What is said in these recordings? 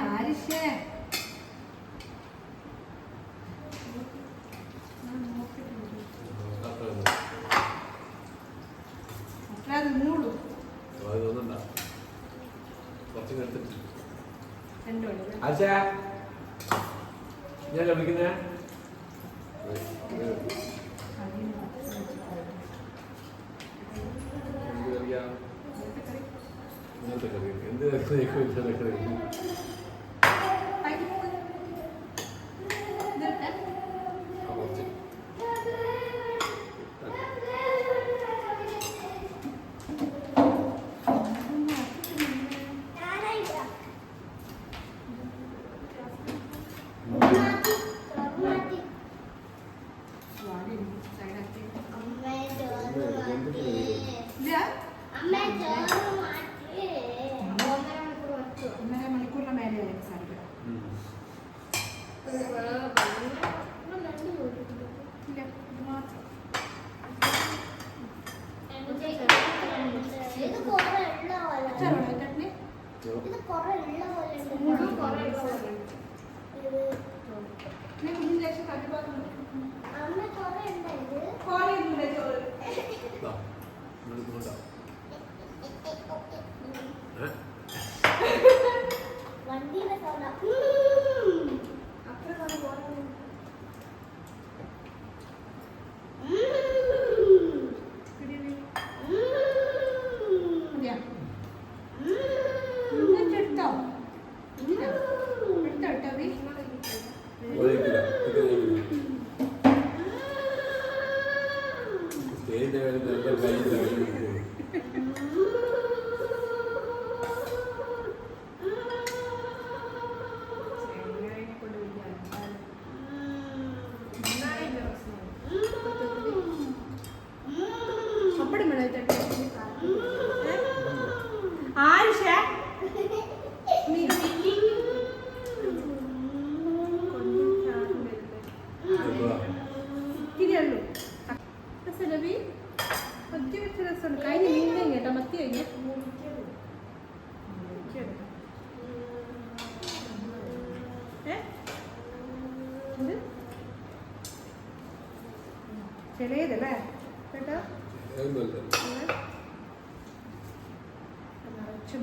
ആരിഷേ ഞാൻ ലഭിക്കുന്നേ? എന്ത് കറി എന്ത് കറി ചിലയതല്ലേ കേട്ടോ? നിറച്ചും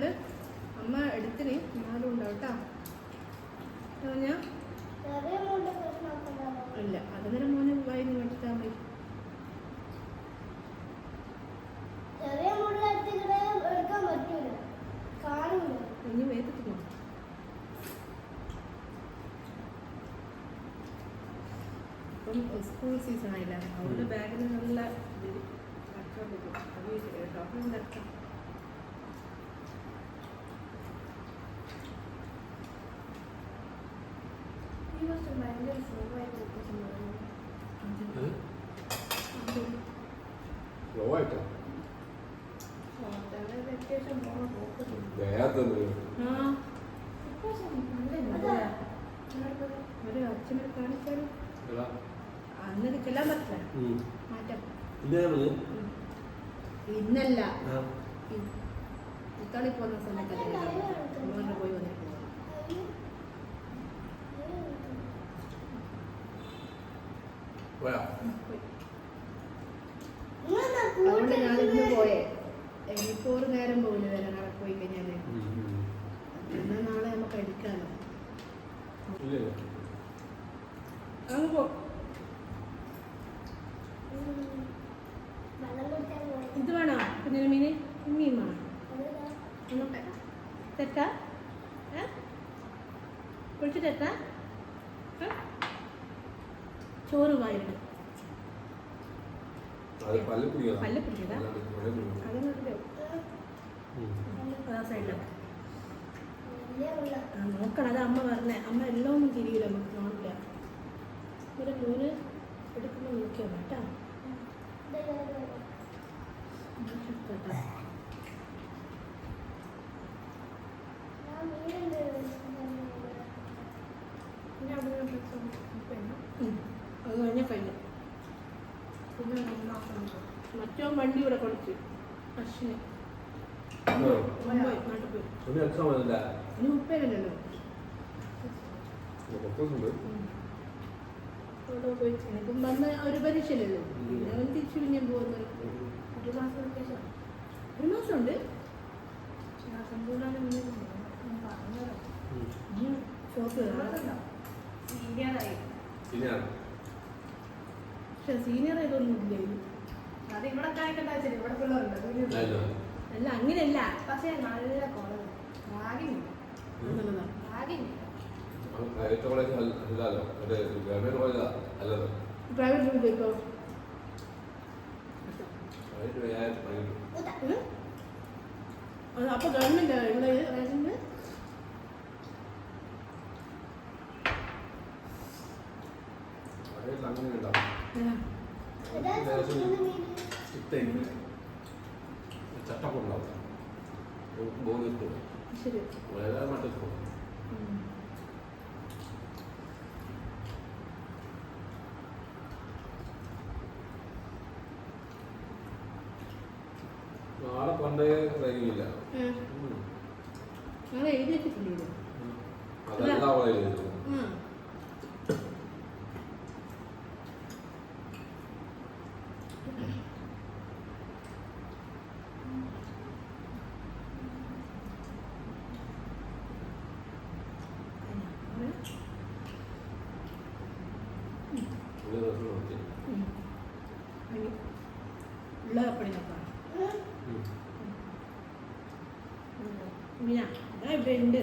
ഇപ്പം സ്കൂൾ സീസൺ ആയില്ല? അവരുടെ ബാഗിൽ നല്ല ഈ വർഷം ഭയങ്കര സ്ലോ ആയിട്ടാ ഒരു അച്ഛനെ കാണിച്ചാലും. എടാ അന്നേരം ചെല്ലാൻ പറ്റില്ല. മാറ്റം ഇന്നല്ല. ഇത്തളി പോകുന്ന സമയത്ത് മോനെ പോയി വന്നിട്ട് പോയാ? അതുകൊണ്ട് ഞാൻ ഇന്ന് പോയേ. ഇനിയിപ്പോ ഒരു നേരം പോകില്ല വരാൻ നാളെ പോയി കഴിഞ്ഞാൽ. എന്നാ നാളെ നമുക്ക് അടിക്കാമല്ലോ. അങ്ങ് പോ വെള്ളം കുടിക്കാൻ പോയി ഇത് വേണോ? കുഞ്ഞിന് മീൻ മീൻ വേണോ? തെറ്റ? അങ്ങോട്ടെ തെറ്റാ? ചോറ് വായിരുന്നു പല്ല് പിടിക്കണം. അതാ സൈഡിലാണ് നോക്കണം. അത് അമ്മ പറഞ്ഞേ. അമ്മ എല്ലാം ഒന്നും തിരിയില്ല നമുക്ക് നോക്കില്ല. ഒരു മൂന്ന് എടുക്കുമ്പോൾ നോക്കിയോ? കേട്ടോ കേട്ടോ ഞാൻ മീനുണ്ട് പിന്നെ അവിടെ ഒരു പ്രശ്നം പിന്നെ ഉം. കഴിഞ്ഞാൽ കഴിഞ്ഞു ഉണ്ട്. മറ്റോ വണ്ടി ഒരു തിരിച്ചു പിന്നെ പോകുന്നത് ഒരു മാസം വെക്കേഷൻ. ഒരു മാസം ഉണ്ട് സമ്പൂർണ ഷോപ്പ് സീരിയലായി ഇനിയാണ് പക്ഷെ സീനിയർ ആയതൊന്നും ഇല്ല. അത് ഇവിടെ കാണിക്കണ്ട ഇവിടെ പിള്ളേരുണ്ട്. അല്ല. അല്ല അങ്ങനെയല്ല. പക്ഷേ നല്ല കോളേജ്. എന്നുള്ളതാ റാഗിങ് പ്രൈവറ്റ് കോളേജ് അല്ലല്ലോ. ഗവൺമെന്റ് കോളേജ് അല്ലല്ലോ. പ്രൈവറ്റ് ജോലി പോയിക്കോ പ്രൈവറ്റ് വ്യാഴാഴ്ച പ്രൈവറ്റ് ഉം? അത് അപ്പൊ ഗവൺമെന്റ് ഇവിടെ റേഷന്റെ പ്രൈവറ്റിൽ അങ്ങനെ നാളെ പണ്ടേ ഉം. ഞങ്ങൾ എഴുതി അതല്ല കോളേജ് ഉം. ഒരു ദിവസം നോക്കി ഉം. ഉള്ള അപ്പടി നോക്കാം ഞാൻ ഇവിടെ ഉണ്ട്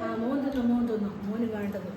ആ മോൻ തിന്നു മോൻ തിന്നു. മോന് വേണ്ടത്.